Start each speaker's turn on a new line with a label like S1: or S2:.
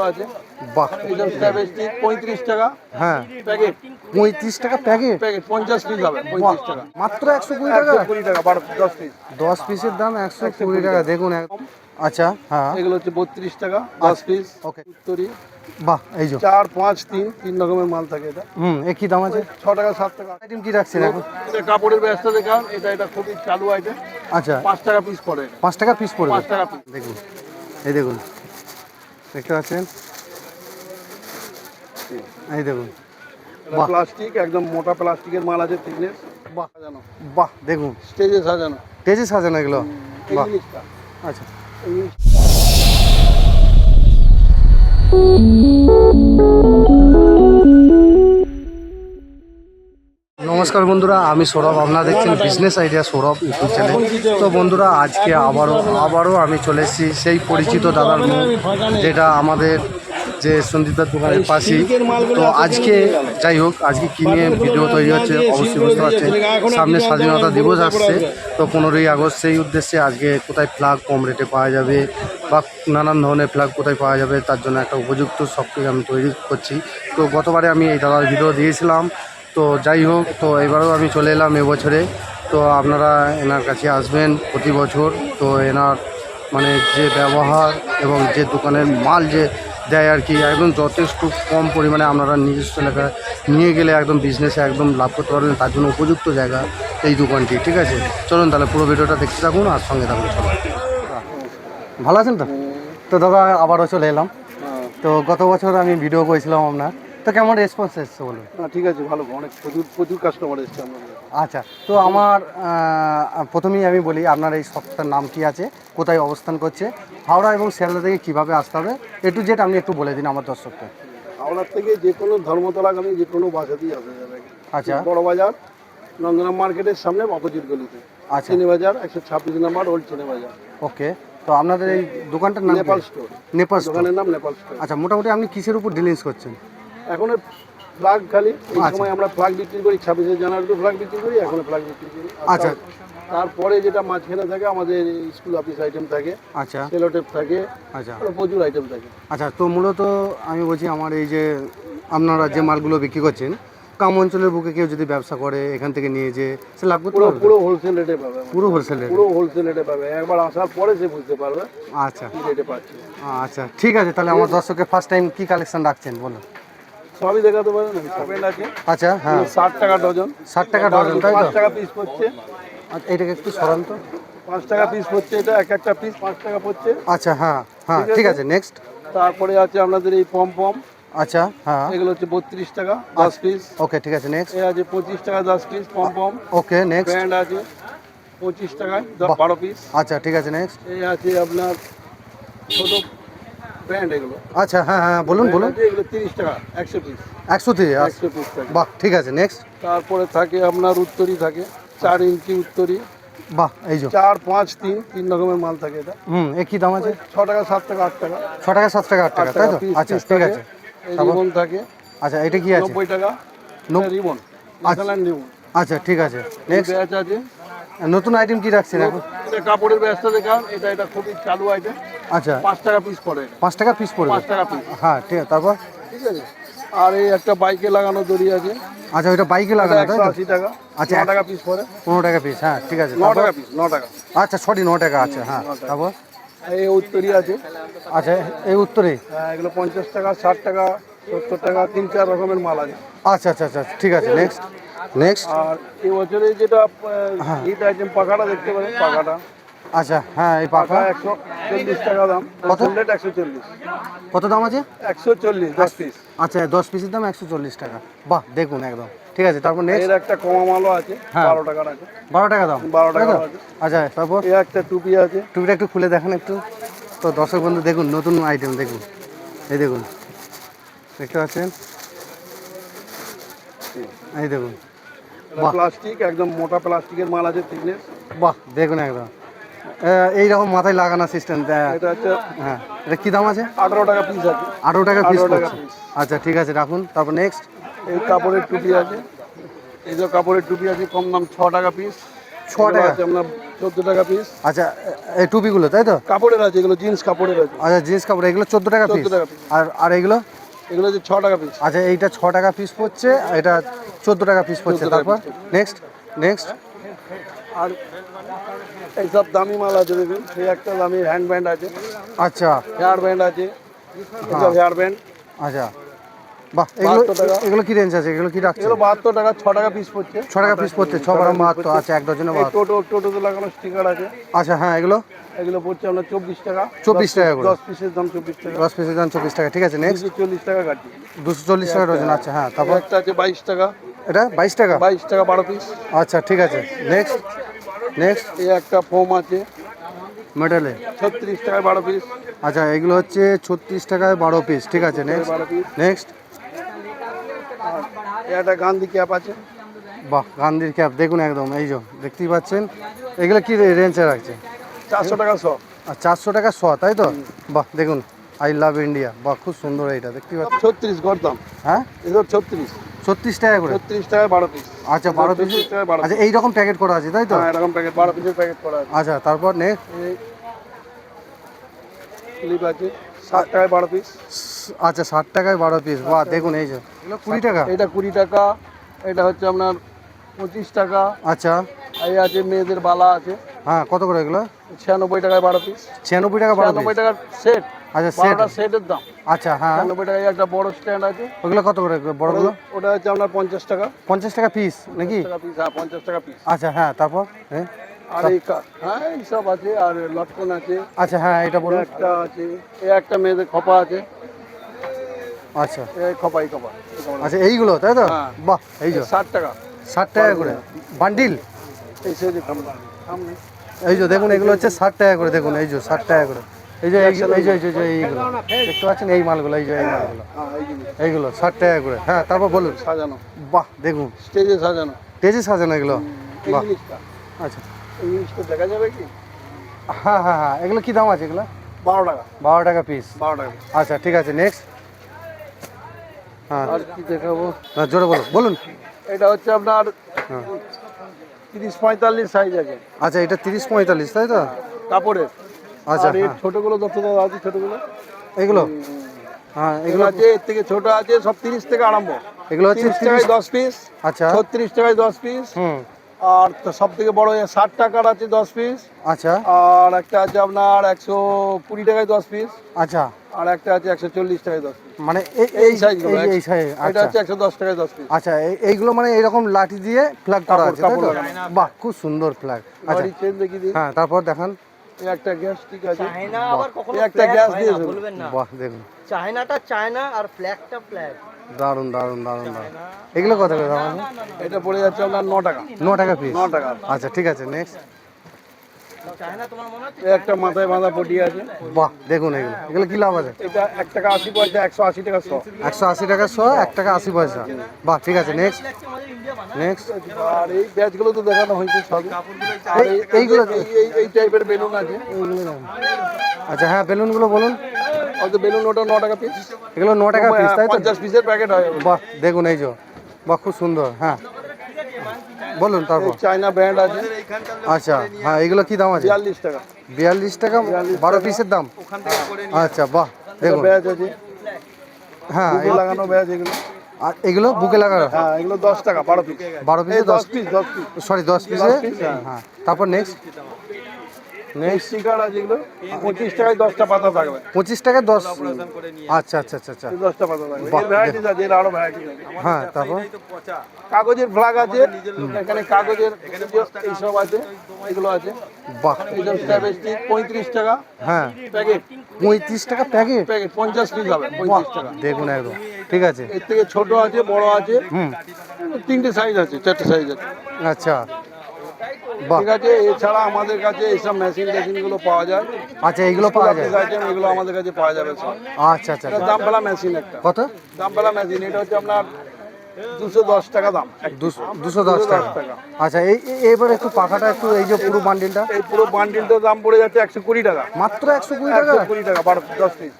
S1: মালও আছে?
S2: বাহ।
S1: পঁয়ত্রিশ টাকা।
S2: হ্যাঁ।
S1: প্যাকেট।
S2: পঁয়ত্রিশ টাকা প্যাকেট?
S1: প্যাকেট পঞ্চাশ পিস হবে পঁয়ত্রিশ টাকা।
S2: মাত্র একশো কুড়ি টাকা?
S1: কুড়ি টাকা বারো দশ পিস
S2: দশ পিসের দাম একশো কুড়ি টাকা দেখুন আচ্ছা হ্যাঁ।
S1: এগুলো হচ্ছে বত্রিশ টাকা দশ পিস
S2: ওকে।
S1: উত্তরি।
S2: বাহ এই যে।
S1: চার পাঁচ তিন তিন রকমের মাল থাকে এটা।
S2: হুম এ কি দাম আছে?
S1: ছ টাকা সাত টাকা।
S2: আইটেম কি রাখছেন এখন?
S1: এটা কাপড়ের ব্যবসা দেখান এটা এটা খুবই চালু আইটেম
S2: আচ্ছা।
S1: পাঁচ টাকা পিস পড়ে
S2: পাঁচ টাকা পিস পড়বে
S1: পাঁচ টাকা পিস
S2: দেখুন এই দেখুন। দেখতে পাচ্ছেন? এই দেখুন।
S1: প্লাস্টিক একদম মোটা প্লাস্টিকের মাল আছে থিকনেস
S2: বাহ।
S1: সাজানো।
S2: বাহ দেখুন।
S1: স্টেজে সাজানো।
S2: স্টেজে সাজানো এগুলো। বাহ। আচ্ছা।
S1: Thank জিনিস-
S2: নমস্কার বন্ধুরা, আমি সৌরভ। আপনারা দেখছেন business idea Sourav YouTube channel তো বন্ধুরা, আজকে আবারও আবারও আমি চলে এসেছি সেই পরিচিত দাদার মুখ, যেটা আমাদের যে সন্দীপদার দোকানের পাশেই তো আজকে, যাই হোক, আজকে কী নিয়ে ভিডিও তৈরি হচ্ছে, অবশ্যই বুঝতে পারছেন। সামনে স্বাধীনতা দিবস আসছে, তো পনেরোই আগস্ট, সেই উদ্দেশ্যে আজকে কোথায় ফ্ল্যাগ কম রেটে পাওয়া যাবে বা নানান ধরনের ফ্ল্যাগ কোথায় পাওয়া যাবে, তার জন্য একটা উপযুক্ত সব কিছু আমি তৈরি করছি। তো গতবারে আমি এই দাদার ভিডিও দিয়েছিলাম। তো যাই হোক, তো এবারেও আমি চলে এলাম এবছরে। তো আপনারা এনার কাছে আসবেন প্রতি বছর। তো এনার মানে যে ব্যবহার এবং যে দোকানের মাল যে দেয় আর কি, একদম যথেষ্ট কম পরিমাণে আপনারা নিজস্ব এলাকায় নিয়ে গেলে একদম বিজনেসে একদম লাভ করতে পারবেন, তার জন্য উপযুক্ত জায়গা এই দোকানটি, ঠিক আছে? চলুন তাহলে পুরো ভিডিওটা দেখতে থাকুন আর সঙ্গে থাকুন, চলুন। ভালো আছেন তো? তো দাদা, আবারও চলে এলাম। তো গত বছর আমি ভিডিও করেছিলাম আপনার। তো কেমন রেসপন্স এসছে বলুন?
S1: ঠিক আছে ভালো অনেক প্রচুর প্রচুর কাস্টমার এসছে আমাদের
S2: আচ্ছা তো আমার প্রথমেই আমি বলি আপনার এই শপটার নাম কি আছে কোথায় অবস্থান করছে হাওড়া এবং শিয়ালদা থেকে কীভাবে আসতে হবে এ টু জেড আপনি একটু বলে দিন আমার দর্শককে।
S1: হাওড়ার থেকে যে কোনো ধর্মতলাগামী যে কোনো বাসাতেই আসা যাবে।
S2: আচ্ছা।
S1: বড় বাজার নন্দনা মার্কেটের সামনে অপোজিট গলিতে।
S2: আচ্ছা।
S1: চিনি বাজার একশো ছাব্বিশ নাম্বার ওল্ড চিনি বাজার।
S2: ওকে তো আপনাদের এই দোকানটার নাম
S1: নেপাল স্টোর
S2: নেপাল স্টোর
S1: দোকানের নাম নেপাল স্টোর
S2: আচ্ছা মোটামুটি আপনি কিসের উপর ডিলিংস করছেন?
S1: এখন ফ্লাগ খালি এই
S2: আচ্ছা।
S1: সময় আমরা ফ্লাগ বিক্রি করি ছাব্বিশে জানুয়ারিতে ফ্লাগ বিক্রি করি এখন ফ্লাগ বিক্রি করি।
S2: আচ্ছা।
S1: তারপরে যেটা মাঝখানে থাকে আমাদের স্কুল অফিস আইটেম থাকে
S2: আচ্ছা।
S1: সেলোটেপ থাকে
S2: আচ্ছা।
S1: প্রচুর আইটেম থাকে।
S2: আচ্ছা তো মূলত আমি বলছি আমার এই যে আপনারা যে মালগুলো বিক্রি করছেন কাম অঞ্চলের বুকে কেউ যদি ব্যবসা করে এখান থেকে নিয়ে যে সে লাভ করতে
S1: পুরো
S2: পারবে?
S1: পুরো হোলসেল রেটে পাবে
S2: পুরো হোলসেল রেট
S1: পুরো হোলসেল রেটে পাবে। একবার আসার পরে সে বুঝতে পারবে
S2: আচ্ছা।
S1: রেটে পাচ্ছে।
S2: আচ্ছা ঠিক আছে তাহলে আমার দর্শকের ফার্স্ট টাইম কি কালেকশন রাখছেন বলুন।
S1: সবই দেখাতে পারেন সেভেন আছে।
S2: আচ্ছা হ্যাঁ।
S1: ষাট টাকা ডজন।
S2: ষাট টাকা ডজন তাই তো?
S1: টাকা পিস পড়ছে।
S2: আচ্ছা, এটাকে একটু সরান তো।
S1: পাঁচ টাকা পিস পড়ছে এটা এক একটা পিস পাঁচ টাকা পড়ছে।
S2: আচ্ছা হ্যাঁ হ্যাঁ ঠিক আছে? নেক্সট
S1: তারপরে আছে আপনাদের এই পম পম
S2: আচ্ছা হ্যাঁ।
S1: এগুলো হচ্ছে বত্রিশ টাকা দশ পিস
S2: ওকে ঠিক আছে নেক্সট
S1: এ আছে পঁচিশ টাকা দশ piece pom pom
S2: okay next
S1: band আছে পঁচিশ টাকায় বারো পিস
S2: আচ্ছা ঠিক আছে নেক্সট
S1: এই আছে আপনার ছোট ব্যান্ড এগুলো।
S2: আচ্ছা হ্যাঁ হ্যাঁ বলুন বলুন।
S1: এগুলো তিরিশ টাকা একশো পিস
S2: একশো দিয়ে আচ্ছা,
S1: একশো পিস থাকে।
S2: বাহ ঠিক আছে নেক্সট
S1: তারপরে থাকে আপনার উত্তরি থাকে চার ইঞ্চি উত্তরি
S2: বাহ এই যে।
S1: চার পাঁচ তিন তিন রকমের মাল থাকে এটা।
S2: হুম এ কি দাম আছে?
S1: ছ টাকা সাত টাকা আট টাকা।
S2: ছ টাকা সাত টাকা আট টাকা তাই তো? আচ্ছা ঠিক আছে।
S1: রিবন থাকে।
S2: আচ্ছা এটা কি আছে?
S1: নব্বই টাকা। রিবন রিবন
S2: আচ্ছা। ঠিক আছে। নেক্সট
S1: ব্যাচ আছে।
S2: নতুন আইটেম কি রাখছেন এখন?
S1: কাপড়ের ব্যবসা দেখান এটা এটা খুবই চালু আইটেম
S2: আচ্ছা।
S1: পাঁচ টাকা পিস পড়ে।
S2: পাঁচ টাকা পিস পড়ে।
S1: পাঁচ টাকা পিস
S2: হ্যাঁ ঠিক আছে তারপর?
S1: ঠিক আছে। আর এই একটা বাইকে লাগানো দড়ি আছে।
S2: আচ্ছা ওইটা বাইকে লাগানো তাই
S1: আশি টাকা।
S2: আচ্ছা,
S1: টাকা পিস পড়ে।
S2: পনেরো টাকা পিস হ্যাঁ ঠিক আছে
S1: ন টাকা পিস ন টাকা।
S2: আচ্ছা সরি ন টাকা আছে হ্যাঁ তারপর?
S1: এই উত্তরি আছে।
S2: আচ্ছা এই উত্তরে?
S1: হ্যাঁ, এগুলো পঞ্চাশ টাকা ষাট টাকা সত্তর টাকা তিন চার রকমের মাল আছে।
S2: আচ্ছা আচ্ছা আচ্ছা ঠিক আছে নেক্সট নেক্সট
S1: আর এই বছরে যেটা
S2: হ্যাঁ।
S1: হিট আইটেম পাখাটা দেখতে পারেন পাখাটা।
S2: আচ্ছা হ্যাঁ এই পাখা।
S1: একশো চল্লিশ টাকা দাম
S2: কত?
S1: রেট একশো চল্লিশ।
S2: কত দাম আছে?
S1: একশো চল্লিশ দশ পিস
S2: আচ্ছা দশ পিসের দাম একশো চল্লিশ টাকা। বাহ দেখুন একদম। ঠিক আছে তারপর নেক্সট
S1: এর একটা কমা মালও আছে
S2: হ্যাঁ।
S1: বারো টাকার আছে।
S2: বারো টাকা দাম।
S1: বারো টাকা
S2: আচ্ছা তারপর?
S1: একটা টুপি আছে।
S2: টুপিটা একটু খুলে দেখান একটু। তো দর্শক বন্ধু দেখুন নতুন আইটেম দেখুন। এই দেখুন। দেখতে পাচ্ছেন? এই দেখুন।
S1: প্লাস্টিক একদম মোটা প্লাস্টিকের মাল আছে থিকনেস
S2: বাহ দেখুন একদম। এইরকম মাথায় লাগানো সিস্টেম
S1: এটা হচ্ছে
S2: হ্যাঁ এটা কী দাম আছে?
S1: আঠারো টাকা পিস আছে।
S2: আঠারো টাকা পিস
S1: 18 টাকা
S2: আচ্ছা ঠিক আছে রাখুন। তারপর নেক্সট
S1: এই কাপড়ের টুপি আছে। এই যে কাপড়ের টুপি আছে কম দাম ছ টাকা পিস
S2: ছ টাকা।
S1: আছে আপনার চোদ্দ টাকা পিস
S2: আচ্ছা এই টুপিগুলো তাই তো?
S1: কাপড়ের আছে এগুলো জিন্স কাপড়ের আছে।
S2: আচ্ছা জিন্স কাপড় এগুলো চোদ্দ টাকা পিস
S1: 14 টাকা piece।
S2: আর আর এগুলো?
S1: এগুলো হচ্ছে ছ টাকা পিস
S2: আচ্ছা এইটা ছ টাকা পিস পড়ছে এটা চোদ্দ টাকা পিস পড়ছে। তারপর নেক্সট নেক্সট
S1: আর এইসব দামি মাল আছে দেখুন সেই একটা দামি হ্যান্ড ব্যান্ড আছে।
S2: আচ্ছা।
S1: হেয়ার ব্যান্ড আছে। এটা হেয়ার ব্যান্ড
S2: আচ্ছা। বাহ এগুলো
S1: 72 টাকা।
S2: এগুলো কি রেঞ্জ আছে? এগুলো কি রাখছে?
S1: এগুলো বাহাত্তর টাকা ছ টাকা পিস পড়ছে।
S2: ছ টাকা পিস পড়ছে ছ বারো বাহাত্তর আচ্ছা এক ডজনে
S1: এই
S2: বাহাত্তর।
S1: টোটো টোটোতে লাগানো স্টিকার আছে।
S2: আচ্ছা হ্যাঁ এগুলো?
S1: এগুলো পড়ছে চব্বিশ টাকা।
S2: 24 টাকা করে।
S1: দশ পিসের দাম চব্বিশ টাকা।
S2: দশ পিসের দাম চব্বিশ টাকা ঠিক আছে নেক্সট
S1: চল্লিশ টাকা
S2: দুশো চল্লিশ টাকা ডজন আচ্ছা হ্যাঁ তারপর?
S1: একটা আছে বাইশ টাকা।
S2: এটা বাইশ টাকা?
S1: বাইশ টাকা বারো পিস
S2: আচ্ছা ঠিক আছে নেক্সট নেক্সট
S1: এই একটা ফোম আছে।
S2: মেটালে
S1: ছত্রিশ টাকায় বারো পিস
S2: আচ্ছা এগুলো হচ্ছে ছত্রিশ টাকায় বারো পিস ঠিক আছে নেক্সট নেক্সট
S1: একটা গান্ধী ক্যাপ আছে।
S2: বাহ গান্ধীর ক্যাপ দেখুন একদম এই যে দেখতেই পাচ্ছেন। এগুলো কি রেঞ্জে রাখছে?
S1: চারশো টাকা সব
S2: আর চারশো টাকা শ তাই তো? বাহ দেখুন আই লাভ ইন্ডিয়া বাহ খুব সুন্দর এইটা দেখতেই পাচ্ছেন।
S1: ছত্রিশ গরদাম।
S2: হ্যাঁ?
S1: এগুলো ছত্রিশ।
S2: ছত্রিশ টাকা করে?
S1: ছত্রিশ টাকায় বারো পিস।
S2: আচ্ছা বারো পিস? আচ্ছা এইরকম প্যাকেট করা আছে তাই তো?
S1: হ্যাঁ এরকম প্যাকেট বারো পিসের প্যাকেট করা আছে।
S2: আচ্ছা তারপর
S1: এই ক্লিপ আছে ষাট টাকায় বারো পিস।
S2: আচ্ছা ষাট টাকায় বারো পিস বাহ দেখুন এই যে এগুলো কুড়ি টাকা।
S1: এটা কুড়ি টাকা এটা হচ্ছে আপনার পঁচিশ টাকা।
S2: আচ্ছা।
S1: এই আছে মেয়েদের বালা আছে।
S2: হ্যাঁ কত করে এগুলো?
S1: ছিয়ানব্বই টাকায় বারো পিস
S2: ছিয়ানব্বই টাকা বারো
S1: ছিয়ানব্বই টাকার সেট
S2: আচ্ছা সেট
S1: সেটের দাম।
S2: আচ্ছা হ্যাঁ।
S1: ছিয়ানব্বই টাকায় একটা বড় স্ট্যান্ড আছে।
S2: ওগুলো কত করে বড়গুলো?
S1: ওটা হচ্ছে আপনার পঞ্চাশ টাকা।
S2: পঞ্চাশ টাকা পিস নাকি?
S1: পিস হ্যাঁ পঞ্চাশ টাকা পিস
S2: আচ্ছা হ্যাঁ তারপর? হ্যাঁ
S1: আর এই হ্যাঁ এইসব আছে আর লটকন আছে।
S2: আচ্ছা হ্যাঁ এটা বলুন।
S1: একটা আছে এই একটা মেয়েদের খপা আছে।
S2: আচ্ছা
S1: এই খপা এই খপা
S2: আচ্ছা এইগুলো তাই তো
S1: হ্যাঁ।
S2: বাহ এই যে
S1: ষাট টাকা
S2: ষাট টাকা করে বান্ডিল
S1: এই
S2: যে দেখুন এগুলো হচ্ছে ষাট টাকা করে দেখুন এই যে ষাট টাকা করে এই যে এই যে এই যে এই যে- এই যে এইগুলো দেখতে পাচ্ছেন এই মালগুলো এই যে এই মালগুলো
S1: হ্যাঁ
S2: এইগুলো ষাট টাকা করে হ্যাঁ তারপর বলুন
S1: সাজানো
S2: বাহ দেখুন
S1: স্টেজে সাজানো
S2: তেজে সাজানো এগুলো বাহ আচ্ছা
S1: দেখা যাবে কি
S2: হ্যাঁ হ্যাঁ হ্যাঁ এগুলো কি দাম আছে এগুলো
S1: বারো টাকা
S2: বারো টাকা পিস
S1: বারো টাকা
S2: আচ্ছা ঠিক আছে নেক্সট হ্যাঁ
S1: আর কি দেখাবো?
S2: হ্যাঁ, জোরে বলুন বলুন।
S1: এটা হচ্ছে আপনার
S2: হ্যাঁ।
S1: তিরিশ পঁয়তাল্লিশ সাইজ আছে।
S2: আচ্ছা এটা তিরিশ পঁয়তাল্লিশ তাই তো?
S1: কাপড়ের।
S2: আচ্ছা
S1: আর এর
S2: হ্যাঁ।
S1: ছোটগুলো দশ টাকা আছে ছোটগুলো।
S2: এগুলো? হ্যাঁ
S1: এগুলো আছে এর থেকে ছোট আছে সব তিরিশ থেকে আরম্ভ।
S2: এগুলো হচ্ছে
S1: তিরিশ টাকায় দশ পিস
S2: আচ্ছা।
S1: ছত্রিশ টাকায় দশ পিস
S2: হুম।
S1: আর সব থেকে বড় ষাট টাকার আছে দশ পিস
S2: আচ্ছা।
S1: আর একটা আছে আপনার একশো কুড়ি টাকায় দশ পিস
S2: আচ্ছা।
S1: আর একটা আছে একশো চল্লিশ টাকায় দশ পিস
S2: মানে এই
S1: এই সাইজগুলো
S2: সাইজ
S1: এটা
S2: আচ্ছা।
S1: হচ্ছে একশো দশ টাকায় দশ পিস
S2: আচ্ছা এই- এইগুলো মানে এরকম লাঠি দিয়ে ফ্ল্যাগ করা আছে তাই তো? বাহ খুব সুন্দর ফ্ল্যাগ আচ্ছা।
S1: বাড়ি চেন দেখি দিই।
S2: হ্যাঁ তারপর দেখান।
S1: একটা গ্যাস ঠিক আছে।
S3: চায়না আবার কখনো
S1: একটা গ্যাস দিয়ে
S3: বলবেন না।
S2: বাহ দেখুন।
S3: চায়নাটা চায়না আর ফ্ল্যাগটা ফ্ল্যাগ
S2: দারুণ দারুণ দারুণ দারুণ। এগুলো কত করে দাম
S1: এটা পড়ে যাচ্ছে আপনার ন টাকা।
S2: ন টাকা পিস
S1: ন টাকা।
S2: আচ্ছা ঠিক আছে নেক্সট
S1: একটা মাথায় বাঁধা পটি আছে।
S2: বাহ দেখুন এগুলো। এগুলো কি লাভ আছে?
S1: এটা এক টাকা আশি পয়সা একশো আশি টাকা শ।
S2: একশো আশি টাকা শো এক টাকা আশি পয়সা। বাহ ঠিক আছে নেক্সট নেক্সট
S1: আর এই ব্যাচগুলো তো দেখানো হয়েছে সব।
S2: এইগুলো
S1: এই টাইপের বেলুন আছে।
S2: আচ্ছা হ্যাঁ বেলুনগুলো বলুন।
S1: হয়তো বেলুন ওটা ন টাকা পিস
S2: এগুলো ন টাকা পিস তাই তো?
S1: পঞ্চাশ পিসের প্যাকেট হয়।
S2: বাহ দেখুন এই যে। বাহ খুব সুন্দর হ্যাঁ। বলুন তারপর।
S1: চায়না ব্র্যান্ড আছে।
S2: আচ্ছা হ্যাঁ এগুলো কি দাম আছে?
S1: বিয়াল্লিশ টাকা।
S2: বিয়াল্লিশ টাকা বারো পিসের দাম? আচ্ছা বাহ দেখুন।
S1: ব্যাচ আছে।
S2: হ্যাঁ
S1: এই লাগানো ব্যাচ এগুলো।
S2: আর এগুলো বুকে লাগানো?
S1: হ্যাঁ এগুলো দশ টাকা বারো পিস
S2: বারো
S1: এই
S2: পিসে
S1: দশ
S2: দশ
S1: পিস দশ পিস
S2: সরি দশ পিসে
S1: হ্যাঁ।
S2: তারপর নেক্সট
S1: স্টিকার আছে এগুলো। পঁচিশ টাকায় দশটা পাতা থাকবে।
S2: পঁচিশ টাকা দশ আচ্ছা আচ্ছা আচ্ছা আচ্ছা।
S1: দশটা পাতা থাকবে। ভ্যারাইটিস আছে এর আরও ভ্যারাইটিস আছে।
S2: হ্যাঁ তারপর?
S1: কাগজের ফ্লাগ আছে। এখানে কাগজের এইসব আছে এগুলো আছে।
S2: বাহ।
S1: এইসব স্ট্যাবেস্টিক পঁয়ত্রিশ টাকা।
S2: হ্যাঁ।
S1: প্যাকেট
S2: পঁয়ত্রিশ টাকা প্যাকেট
S1: প্যাকেট পঞ্চাশ পিস হবে
S2: বাহ
S1: পঁয়ত্রিশ টাকা।
S2: দেখুন একদম। ঠিক আছে।
S1: এর থেকে ছোট আছে বড় আছে।
S2: হুম।
S1: তিনটে সাইজ আছে চারটে সাইজ আছে।
S2: আচ্ছা।
S1: ঠিক আছে এছাড়া আমাদের কাছে এইসব মেশিন টেশিনগুলো পাওয়া যায়।
S2: আচ্ছা এইগুলো পাওয়া যায়।
S1: আইটেম এগুলো আমাদের কাছে পাওয়া যাবে সব।
S2: আচ্ছা আচ্ছা আচ্ছা।
S1: দাম ফেলা মেশিন একটা।
S2: কত?
S1: দাম ফেলা মেশিন এটা হচ্ছে আপনার দুশো দশ টাকা দাম।
S2: দুশো দুশো দশ টাকা।
S1: টাকা।
S2: আচ্ছা এই এই- এবার একটু পাখাটা একটু এই যে পুরো বান্ডিলটা
S1: এই পুরো বান্ডিলটার দাম পড়ে যাচ্ছে একশো কুড়ি টাকা।
S2: মাত্র একশো কুড়ি টাকা?
S1: কুড়ি টাকা বারো দশ পিস